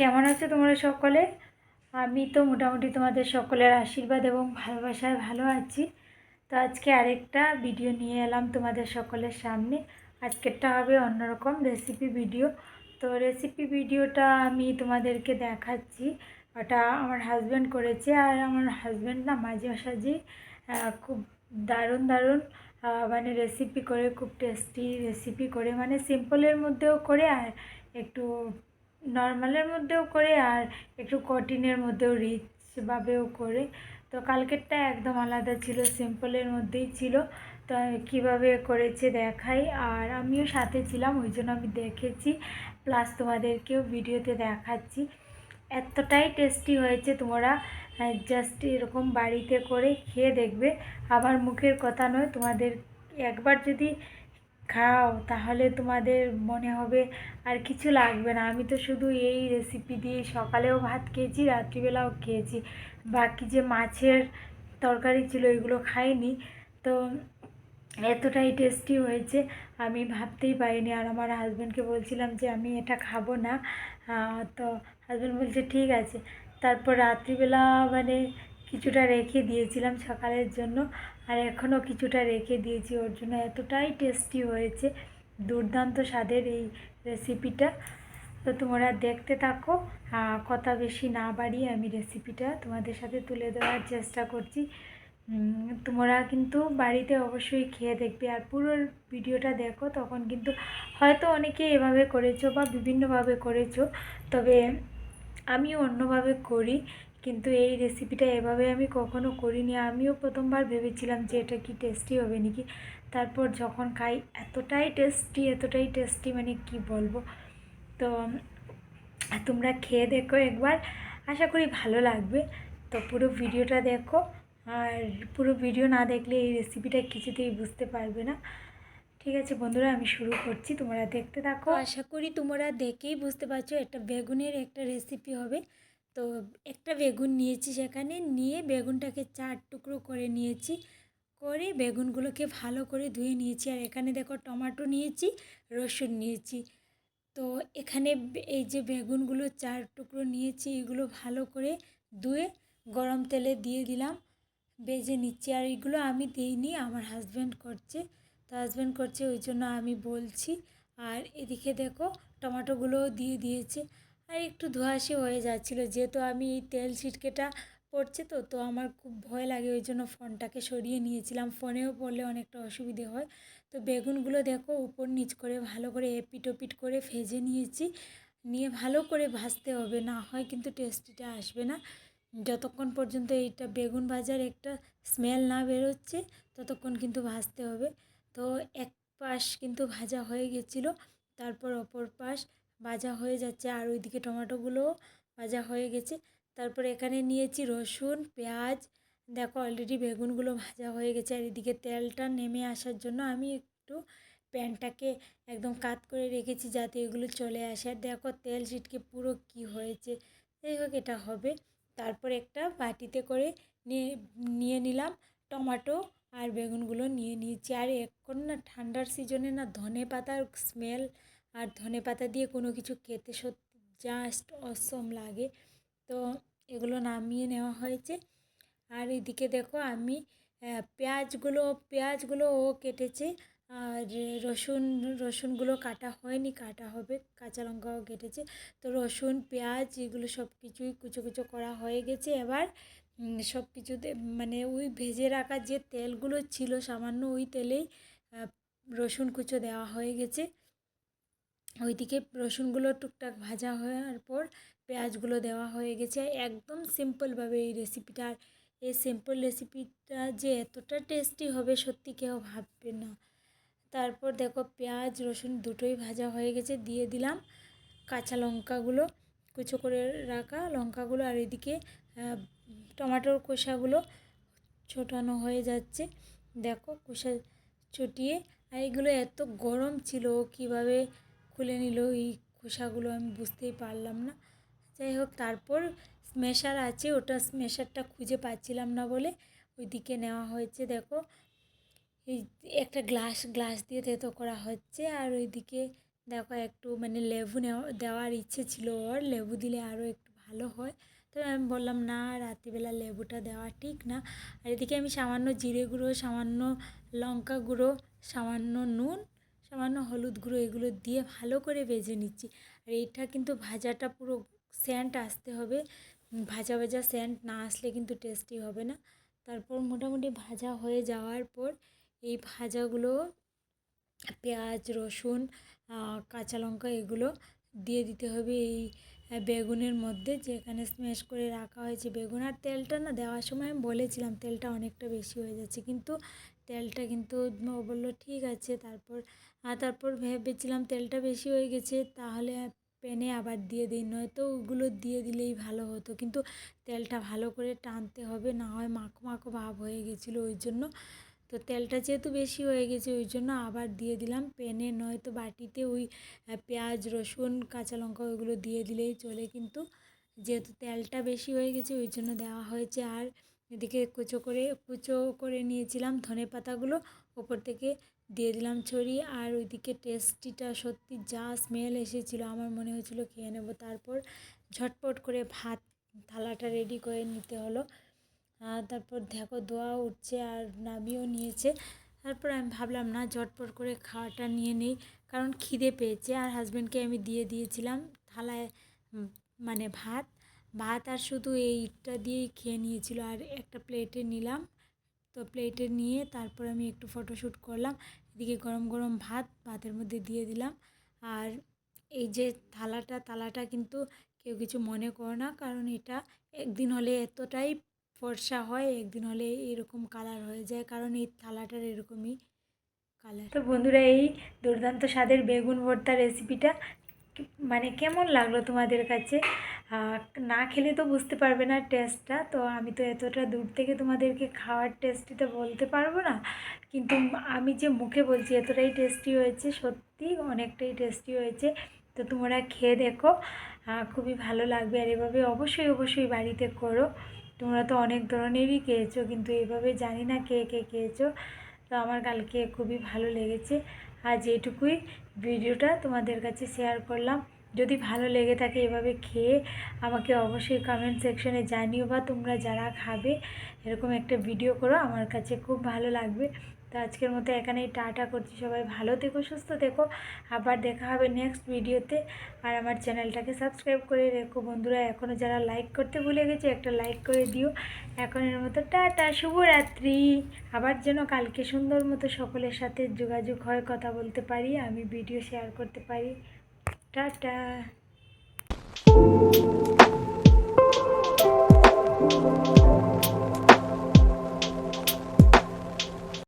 কেমন আছো তোমরা সকলে? আমি তো মোটামুটি তোমাদের সকলের আশীর্বাদ এবং ভালোবাসায় ভালো আছি। তো আজকে আরেকটা ভিডিও নিয়ে এলাম তোমাদের সকলের সামনে। আজকেরটা হবে অন্যরকম রেসিপি ভিডিও তো রেসিপি ভিডিওটা আমি তোমাদেরকে দেখাচ্ছি। ওটা আমার হাজব্যান্ড করেছে আর আমার হাজব্যান্ড না মাঝে সাঝে খুব দারুণ দারুণ মানে রেসিপি করে, খুব টেস্টি রেসিপি করে মানে সিম্পলের মধ্যেও করে আর একটু নর্মালের মধ্যেও করে আর একটু কঠিনের মধ্যেও রিচভাবেও করে। তো কালকেরটা একদম আলাদা ছিল, সিম্পলের মধ্যেই ছিল। তো কীভাবে করেছে দেখাই। আর আমিও সাথে ছিলাম, ওই জন্য আমি দেখেছি। প্লাস তোমাদেরকেও ভিডিওতে দেখাচ্ছি। এতটাই টেস্টি হয়েছে, তোমরা জাস্ট এরকম বাড়িতে করে খেয়ে দেখবে। আমার মুখের কথা নয়, তোমাদের একবার যদি খাও, তাহলে তোমাদের মনে হবে আর কিছু লাগবে না। আমি তো শুধু এই রেসিপি দিয়ে সকালেও ভাত খেয়েছি, রাত্রিবেলাও খেয়েছি। বাকি যে মাছের তরকারি ছিল এগুলো খাইনি। তো এতটাই টেস্টি হয়েছে, আমি ভাবতেই পারিনি। আর আমার হাজব্যান্ডকে বলছিলাম যে, আমি এটা খাব না। তো হাজব্যান্ড বলছে, ঠিক আছে। তারপর রাত্রিবেলা মানে কিছুটা রেখে দিয়েছিলাম সকালের জন্য। আর এখনও কিছুটা রেখে দিয়েছি, ওর জন্য এতটাই টেস্টি হয়েছে, দুর্দান্ত স্বাদের এই রেসিপিটা তো তোমরা দেখতে থাকো কথা বেশি না বাড়িয়ে আমি রেসিপিটা তোমাদের সাথে তুলে দেওয়ার চেষ্টা করছি। তোমরা কিন্তু বাড়িতে অবশ্যই খেয়ে দেখবে, আর পুরো ভিডিওটা দেখো, তখন কিন্তু হয়তো অনেকে এভাবে করেছ বা বিভিন্নভাবে করেছ, তবে আমি অন্যভাবে করি। কিন্তু এই রেসিপিটা এভাবে আমি কখনো করিনি। আমিও প্রথমবার ভেবেছিলাম যে এটা কি টেস্টি হবে নাকি? তারপর যখন খাই, এতটাই টেস্টি এতটাই টেস্টি মানে কি বলব? তো তোমরা খেয়ে দেখো একবার। আশা করি ভালো লাগবে। তো পুরো ভিডিওটা দেখো। আর পুরো ভিডিও না দেখলে এই রেসিপিটা কিছুতেই বুঝতে পারবে না। ঠিক আছে বন্ধুরা, আমি শুরু করছি। তোমরা দেখতে থাকো। আশা করি তোমরা দেখেই বুঝতে পারছ, একটা বেগুনের একটা রেসিপি হবে। তো একটা বেগুন নিয়েছি সেখানে, নিয়ে বেগুনটাকে চার টুকরো করে নিয়েছি। করে বেগুনগুলোকে ভালো করে ধুয়ে নিয়েছি। আর এখানে দেখো টমাটো নিয়েছি, রসুন নিয়েছি। তো এখানে এই যে বেগুনগুলো চার টুকরো নিয়েছি, এগুলো ভালো করে ধুয়ে গরম তেলে দিয়ে দিলাম। বেজে নিচ্ছি। আর এগুলো আমি দিইনি, আমার হাজব্যান্ড করছে। তো হাজব্যান্ড করছে, ওই জন্য আমি বলছি। আর এদিকে দেখো টমাটোগুলোও দিয়ে দিয়েছে। আর একটু ধোঁয়াশি হয়ে যাচ্ছিল। যেহেতু আমি এই তেল ছিটকেটা পড়ছে তো তো আমার খুব ভয় লাগে, ওই জন্য ফোনটাকে সরিয়ে নিয়েছিলাম। ফোনেও পড়লে অনেকটা অসুবিধে হয়। তো বেগুনগুলো দেখো, উপর নিচ করে ভালো করে এপিট ওপিট করে ভেজে নিয়েছি। নিয়ে ভালো করে ভাজতে হবে, না হয় কিন্তু টেস্টিটা আসবে না। যতক্ষণ পর্যন্ত এইটা বেগুন ভাজার একটা স্মেল না বেরোচ্ছে, ততক্ষণ কিন্তু ভাজতে হবে। তো এক পাশ কিন্তু ভাজা হয়ে গেছিল, তারপর অপর পাশ ভাজা হয়ে যাচ্ছে। আর ওইদিকে টমেটোগুলোও ভাজা হয়ে গেছে। তারপর এখানে নিয়েছি রসুন, পেঁয়াজ। দেখো অলরেডি বেগুনগুলো ভাজা হয়ে গেছে। আর এদিকে তেলটা নেমে আসার জন্য আমি একটু প্যানটাকে একদম কাত করে রেখেছি যাতে এগুলো চলে আসে। আর দেখো তেল ছিটকে পুরো কি হয়েছে। যাই হোক, এটা হবে। তারপর একটা বাটিতে করে নিয়ে নিলাম টমেটো আর বেগুনগুলো নিয়ে নিয়েছি। আর এখন না ঠান্ডার সিজনে না ধনে পাতার স্মেল আর ধনে পাতা দিয়ে কোনো কিছু খেতে সত্যি জাস্ট অসম লাগে। তো এগুলো নামিয়ে নেওয়া হয়েছে। আর এদিকে দেখো আমি পেঁয়াজগুলো পেঁয়াজগুলো ও কেটেছে। আর রসুন, রসুনগুলো কাটা হয়নি, কাটা হবে, কাঁচা লঙ্কাও কেটেছে। তো রসুন, পেঁয়াজ এগুলো সব কিছুই কুচো কুচো করা হয়ে গেছে। এবার সব কিছুতে মানে ওই ভেজে রাখা যে তেলগুলো ছিল, সামান্য ওই তেলেই রসুন কুচো দেওয়া হয়ে গেছে। ওইদিকে রসুনগুলো টুকটাক ভাজা হওয়ার পর পেঁয়াজগুলো দেওয়া হয়ে গেছে। একদম সিম্পলভাবে এই রেসিপিটা আর এই সিম্পল রেসিপিটা যে এতটা টেস্টি হবে সত্যি কেউ ভাববে না। তারপর দেখো পেঁয়াজ, রসুন দুটোই ভাজা হয়ে গেছে, দিয়ে দিলাম কাঁচা লঙ্কাগুলো কুচো করে রাখা। লঙ্কাগুলো আর এদিকে টমেটোর কোষাগুলো ছোটানো হয়ে যাচ্ছে। দেখো কোষা চটিয়ে আর এগুলো এত গরম ছিল, কীভাবে খুলে নিল, এই খোসাগুলো আমি বুঝতেই পারলাম না। যাই হোক, তারপর স্মেশার আছে, ওটা স্মেশারটা খুঁজে পাচ্ছিলাম না বলে ওইদিকে নেওয়া হয়েছে, দেখো। এই একটা গ্লাস গ্লাস দিয়ে তেতো করা হচ্ছে, আর ওইদিকে দেখো একটু মানে লেবু নেওয়া, দেওয়ার ইচ্ছে ছিল ওর, লেবু দিলে আরও একটু ভালো হয়। তো আমি বললাম, না, রাত্রিবেলা লেবুটা দেওয়া ঠিক না। আর এদিকে আমি সামান্য জিরে গুঁড়ো, সামান্য লঙ্কা গুঁড়ো, সামান্য নুন সামান্য হলুদ গুঁড়ো এগুলো দিয়ে ভালো করে ভেজে নিচ্ছি। আর এইটা কিন্তু ভাজাটা পুরো স্যান্ট আসতে হবে। ভাজা ভাজা স্যান্ট না আসলে কিন্তু টেস্টি হবে না। তারপর মোটামুটি ভাজা হয়ে যাওয়ার পর এই ভাজাগুলো, পেঁয়াজ, রসুন কাঁচা লঙ্কা এগুলো দিয়ে দিতে হবে এই বেগুনের মধ্যে। যেখানে স্ম্যাশ করে রাখা হয়েছে বেগুন। আর তেলটা না দেওয়ার সময় আমি বলেছিলাম তেলটা অনেকটা বেশি হয়ে যাচ্ছে। কিন্তু তেলটা কিন্তু বলল ঠিক আছে। তারপর আর তারপর ভেবেছিলাম তেলটা বেশি হয়ে গেছে, তাহলে প্যানে আবার দিয়ে দিই, নয়তো ওগুলো দিয়ে দিলেই ভালো হতো। কিন্তু তেলটা ভালো করে টানতে হবে, না হয় মাখো মাখো ভাব হয়ে গেছিল ওই জন্য। তো তেলটা যেহেতু বেশি হয়ে গেছে ওই জন্য আবার দিয়ে দিলাম প্যানে, নয়তো বাটিতে ওই পেঁয়াজ, রসুন, কাঁচা লঙ্কা ওইগুলো দিয়ে দিলেই চলে। কিন্তু যেহেতু তেলটা বেশি হয়ে গেছে ওই জন্য দেওয়া হয়েছে। আর এদিকে কুচো করে কুচো করে নিয়েছিলাম ধনে পাতাগুলো। ওপর থেকে দিয়ে দিলাম ছড়িয়ে আর ওইদিকে টেস্টিটা সত্যি যা স্মেল এসেছিল আমার মনে হয়েছিল খেয়ে নেব। তারপর ঝটপট করে ভাত, থালাটা রেডি করে নিতে হলো। তারপর দেখো দোয়া উঠছে আর নামিয়েও নিয়েছে। তারপর আমি ভাবলাম, না, ঝটপট করে খাওয়াটা নিয়ে নেই। কারণ খিদে পেয়েছে আর হাজব্যান্ডকে আমি দিয়ে দিয়েছিলাম থালায় মানে ভাত। ভাত আর শুধু এইটা দিয়েই খেয়ে নিয়েছিল আর একটা প্লেটে নিলাম। তো প্লেটে নিয়ে তারপর আমি একটু ফটোশ্যুট করলাম। এদিকে গরম গরম ভাত, ভাতের মধ্যে দিয়ে দিলাম। আর এই যে থালাটা থালাটা কিন্তু কেউ কিছু মনে করো না, কারণ এটা একদিন হলে এতটাই ফর্সা হয়, একদিন হলে এরকম কালার হয়ে যায়, কারণ এই থালাটার এরকমই কালার তো বন্ধুরা, এই দুর্দান্ত স্বাদের বেগুন ভর্তা রেসিপিটা মানে কেমন লাগল তোমাদের কাছে? না খেলে তো বুঝতে পারবে না টেস্টটা তো আমি তো এতটা দূর থেকে তোমাদেরকে খাওয়ার টেস্টিটা বলতে পারব না। কিন্তু আমি যে মুখে বলছি, এতটাই টেস্টি হয়েছে, সত্যি অনেকটাই টেস্টি হয়েছে। তো তোমরা খেয়ে দেখো খুবই ভালো লাগবে। আর এভাবে অবশ্যই অবশ্যই বাড়িতে করো। তোমরা তো অনেক ধরনেরই খেয়েছো, কিন্তু এভাবে জানি না কে কে খেয়েছো। তো আমার কালকে খুবই ভালো লেগেছে। আজ এইটুকুই। ভিডিওটা তোমাদের কাছে শেয়ার করলাম। যদি ভালো লেগে থাকে এভাবে খেয়ে আমাকে অবশ্যই কমেন্ট সেকশনে জানিও বা তোমরা যারা খাবে, এরকম একটা ভিডিও করো, আমার কাছে খুব ভালো লাগবে। তো আজকের মতো এখানেই টাটা করছি সবাই, ভালো থেকো, সুস্থ থেকো। আবার দেখা হবে নেক্সট ভিডিওতে আর আমার চ্যানেলটাকে সাবস্ক্রাইব করে রেখো। বন্ধুরা এখনও যারা লাইক করতে ভুলে গেছে, একটা লাইক করে দিও। এখনের মতো টাটা, শুভরাত্রি। আবার যেন কালকে সুন্দর মতো সকলের সাথে যোগাযোগ হয়, কথা বলতে পারি, আমি ভিডিও শেয়ার করতে পারি। টাটা।